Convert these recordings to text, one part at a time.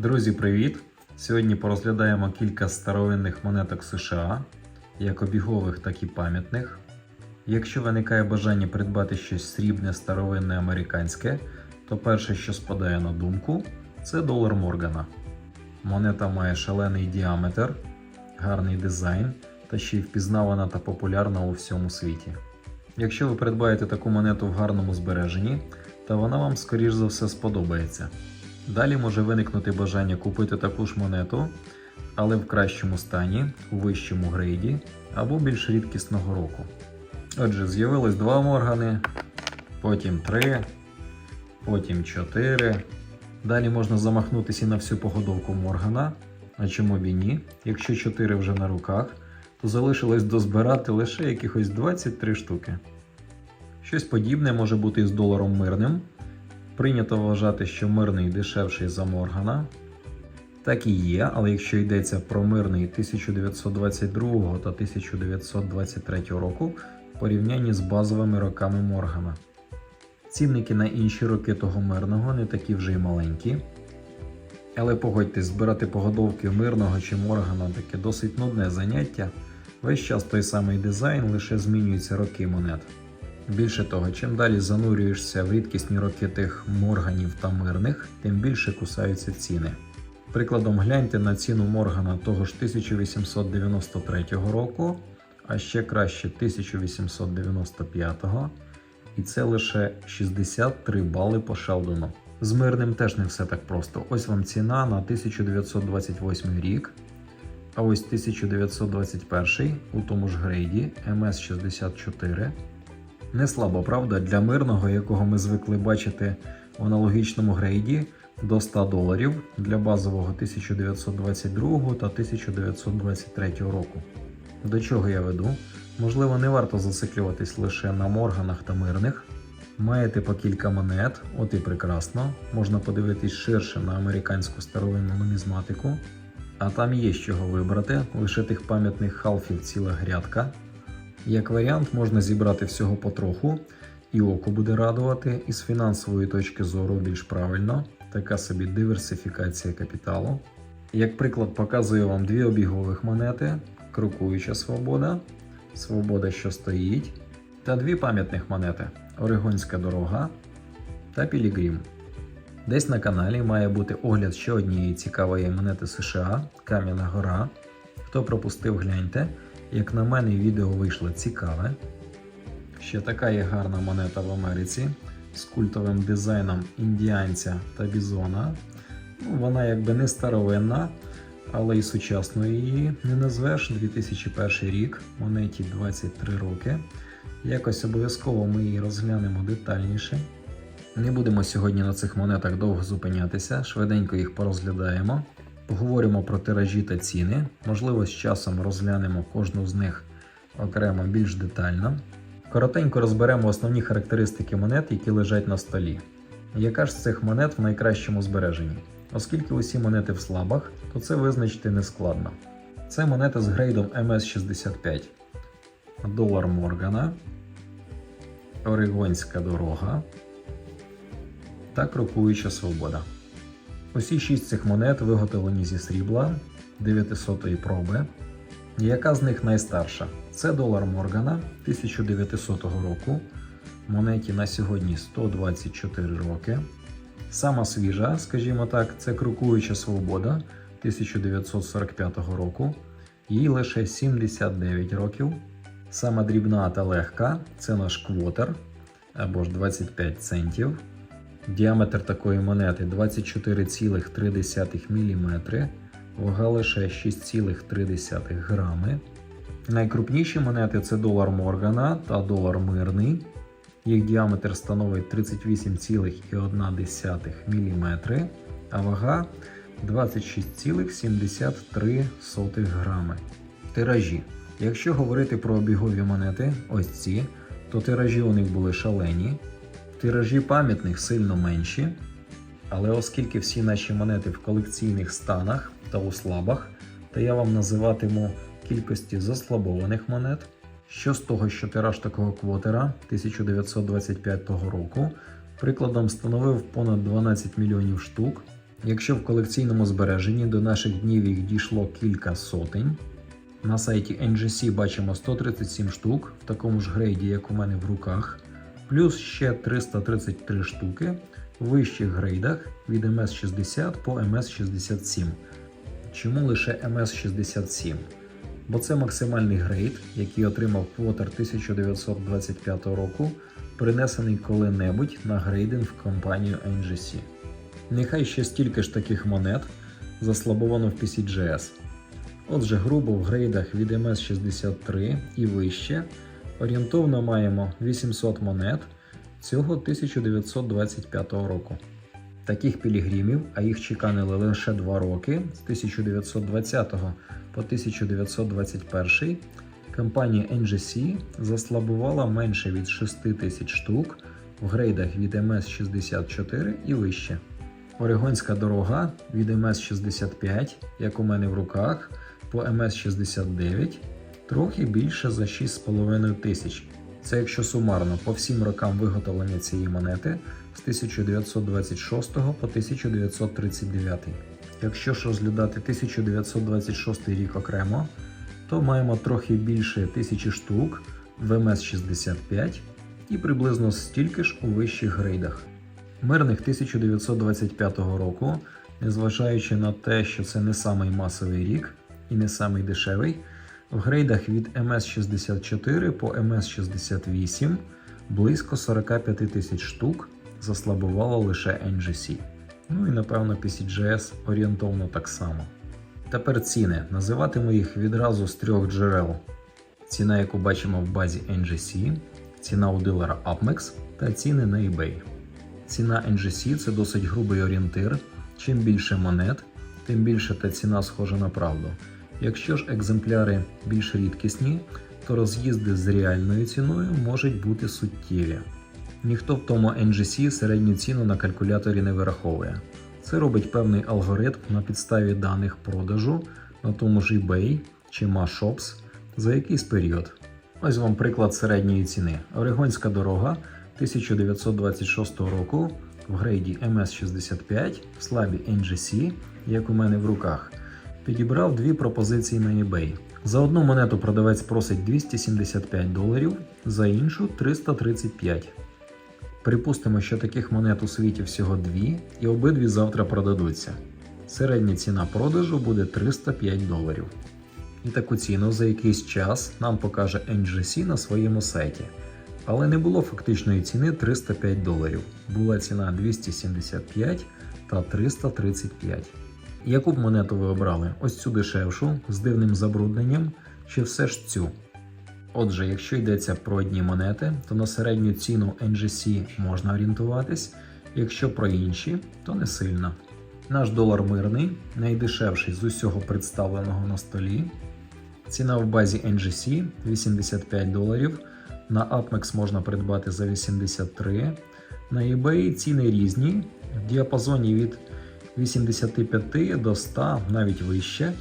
Друзі, привіт! Сьогодні порозглядаємо кілька старовинних монеток США, як обігових, так і пам'ятних. Якщо виникає бажання придбати щось срібне, старовинне американське, то перше, що спадає на думку, це долар Моргана. Монета має шалений діаметр, гарний дизайн та ще й впізнавана та популярна у всьому світі. Якщо ви придбаєте таку монету в гарному збереженні, то вона вам скоріш за все сподобається. Далі може виникнути бажання купити таку ж монету, але в кращому стані, у вищому грейді або більш рідкісного року. Отже, з'явилось два моргани, потім три, потім чотири. Далі можна замахнутися і на всю погодовку моргана. А чому б і ні? Якщо 4 вже на руках, то залишилось дозбирати лише якихось 23 штуки. Щось подібне може бути і з доларом мирним. Прийнято вважати, що мирний дешевший за Моргана. Так і є, але якщо йдеться про мирний 1922 та 1923 року в порівнянні з базовими роками Моргана. Цінники на інші роки того мирного не такі вже й маленькі. Але погодьтесь, збирати погодовки мирного чи Моргана таке досить нудне заняття. Весь час той самий дизайн, лише змінюються роки монет. Більше того, чим далі занурюєшся в рідкісні роки тих морганів та мирних, тим більше кусаються ціни. Прикладом гляньте на ціну моргана того ж 1893 року, а ще краще 1895, і це лише 63 бали по Шелдону. З мирним теж не все так просто. Ось вам ціна на 1928 рік. А ось 1921 у тому ж грейді МС64. Не слабо, правда, для мирного, якого ми звикли бачити в аналогічному грейді до 100 доларів для базового 1922 та 1923 року. До чого я веду? Можливо, не варто зациклюватись лише на морганах та мирних. Маєте по кілька монет, от і прекрасно. Можна подивитись ширше на американську старовинну нумізматику. А там є з чого вибрати, лише тих пам'ятних халфів ціла грядка. Як варіант, можна зібрати всього потроху, і око буде радувати, і з фінансової точки зору більш правильно, така собі диверсифікація капіталу. Як приклад, показую вам дві обігових монети: крокуюча свобода, свобода, що стоїть, та дві пам'ятних монети Орегонська дорога та Пілігрім. Десь на каналі має бути огляд ще однієї цікавої монети США Кам'яна Гора. Хто пропустив, гляньте. Як на мене, відео вийшло цікаве. Ще така є гарна монета в Америці з культовим дизайном індіанця та бізона. Ну, вона якби не старовинна, але і сучасною її не назвеш. 2001 рік, монеті 23 роки. Якось обов'язково ми її розглянемо детальніше. Не будемо сьогодні на цих монетах довго зупинятися, швиденько їх порозглядаємо. Поговоримо про тиражі та ціни. Можливо, з часом розглянемо кожну з них окремо більш детально. Коротенько розберемо основні характеристики монет, які лежать на столі. Яка ж з цих монет в найкращому збереженні? Оскільки усі монети в слабах, то це визначити не складно. Це монета з грейдом MS65, долар Моргана, Орегонська дорога та Крокуюча Свобода. Усі шість цих монет виготовлені зі срібла 900 проби. Яка з них найстарша? Це долар Моргана 1900 року. Монеті на сьогодні 124 роки. Сама свіжа, скажімо так, це Крокуюча Свобода 1945 року. Їй лише 79 років. Сама дрібна та легка це наш квотер або ж 25 центів. Діаметр такої монети 24,3 мм, вага лише 6,3 грами. Найкрупніші монети це долар Моргана та долар Мирний. Їх діаметр становить 38,1 мм, а вага 26,73 грами. Тиражі. Якщо говорити про обігові монети, ось ці, то тиражі у них були шалені. Тиражі пам'ятних сильно менші, але оскільки всі наші монети в колекційних станах та у слабах, то я вам називатиму кількості заслабованих монет. Що з того, що тираж такого квотера 1925 року прикладом становив понад 12 мільйонів штук, Якщо в колекційному збереженні до наших днів їх дійшло кілька сотень, на сайті NGC бачимо 137 штук в такому ж грейді, як у мене в руках, плюс ще 333 штуки в вищих грейдах від MS60 по MS67. Чому лише MS67? Бо це максимальний грейд, який отримав Квотер 1925 року, принесений коли-небудь на грейдинг в компанію NGC. Нехай ще стільки ж таких монет заслабовано в PCGS. Отже, грубо в грейдах від MS63 і вище орієнтовно маємо 800 монет цього 1925 року. Таких пілігримів, а їх чеканили лише 2 роки з 1920 по 1921, компанія NGC заслабувала менше від 6 тисяч штук в грейдах від MS64 і вище. Орегонська дорога від МС-65, як у мене в руках, по МС-69 трохи більше за 6,5 тисяч. Це якщо сумарно по всім рокам виготовлення цієї монети з 1926 по 1939. Якщо ж розглядати 1926 рік окремо, то маємо трохи більше тисячі штук в МС-65 і приблизно стільки ж у вищих грейдах. Мирних 1925 року, незважаючи на те, що це не самий масовий рік і не самий дешевий, в грейдах від МС64 по МС68 близько 45 тисяч штук заслабувало лише NGC. Ну і напевно PCGS орієнтовно так само. Тепер ціни. Називатиму їх відразу з трьох джерел: ціна, яку бачимо в базі NGC, ціна у дилера Upmex та ціни на eBay. Ціна NGC це досить грубий орієнтир. Чим більше монет, тим більше та ціна схожа на правду. Якщо ж екземпляри більш рідкісні, то роз'їзди з реальною ціною можуть бути суттєві. Ніхто в тому NGC середню ціну на калькуляторі не вираховує. Це робить певний алгоритм на підставі даних продажу на тому ж eBay чи Mashops за якийсь період. Ось вам приклад середньої ціни. Орегонська дорога 1926 року в грейді MS65 в слабі NGC, як у мене в руках, підібрав дві пропозиції на eBay. За одну монету продавець просить 275 доларів, за іншу 335. Припустимо, що таких монет у світі всього дві, і обидві завтра продадуться. Середня ціна продажу буде 305 доларів. І таку ціну за якийсь час нам покаже NGC на своєму сайті. Але не було фактичної ціни 305 доларів. Була ціна 275 та 335. Яку б монету ви обрали? Ось цю дешевшу з дивним забрудненням чи все ж цю? Отже, якщо йдеться про одні монети, то на середню ціну NGC можна орієнтуватись, якщо про інші, то не сильно. Наш долар мирний, найдешевший з усього представленого на столі. Ціна в базі NGC 85 доларів. На Upmex можна придбати за 83. На eBay ціни різні, в діапазоні від 85 до 100, навіть вище,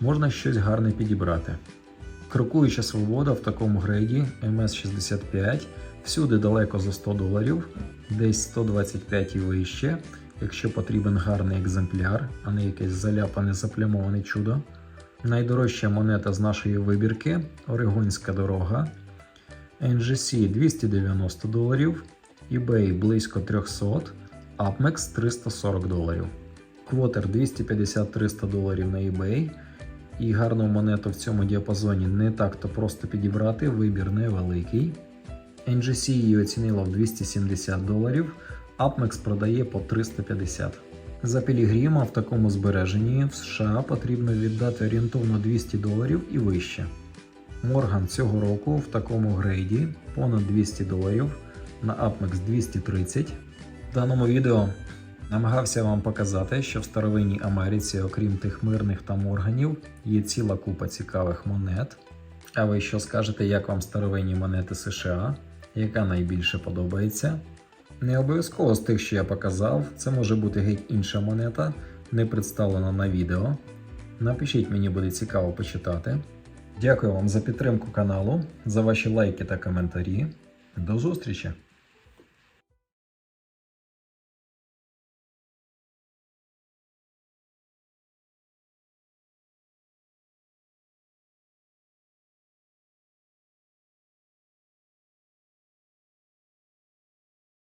можна щось гарне підібрати. Крокуюча свобода в такому грейді MS65 всюди далеко за 100 доларів, десь 125 і вище, якщо потрібен гарний екземпляр, а не якесь заляпане заплямоване чудо. Найдорожча монета з нашої вибірки Орегонська дорога. NGC 290 доларів, eBay близько 300, Upmex 340 доларів. Квотер 250-300 доларів на eBay. І гарну монету в цьому діапазоні не так-то просто підібрати, вибір невеликий. NGC її оцінило в 270 доларів, Upmex продає по 350. За Пілігрима в такому збереженні в США потрібно віддати орієнтовно 200 доларів і вище. Морган цього року в такому грейді понад 200 доларів, на Upmex 230. В даному відео намагався вам показати, що в старовинній Америці, окрім тих мирних та морганів, є ціла купа цікавих монет. А ви що скажете, як вам старовинні монети США? Яка найбільше подобається? Не обов'язково з тих, що я показав, це може бути геть інша монета, не представлена на відео. Напишіть, мені буде цікаво почитати. Дякую вам за підтримку каналу, за ваші лайки та коментарі. До зустрічі!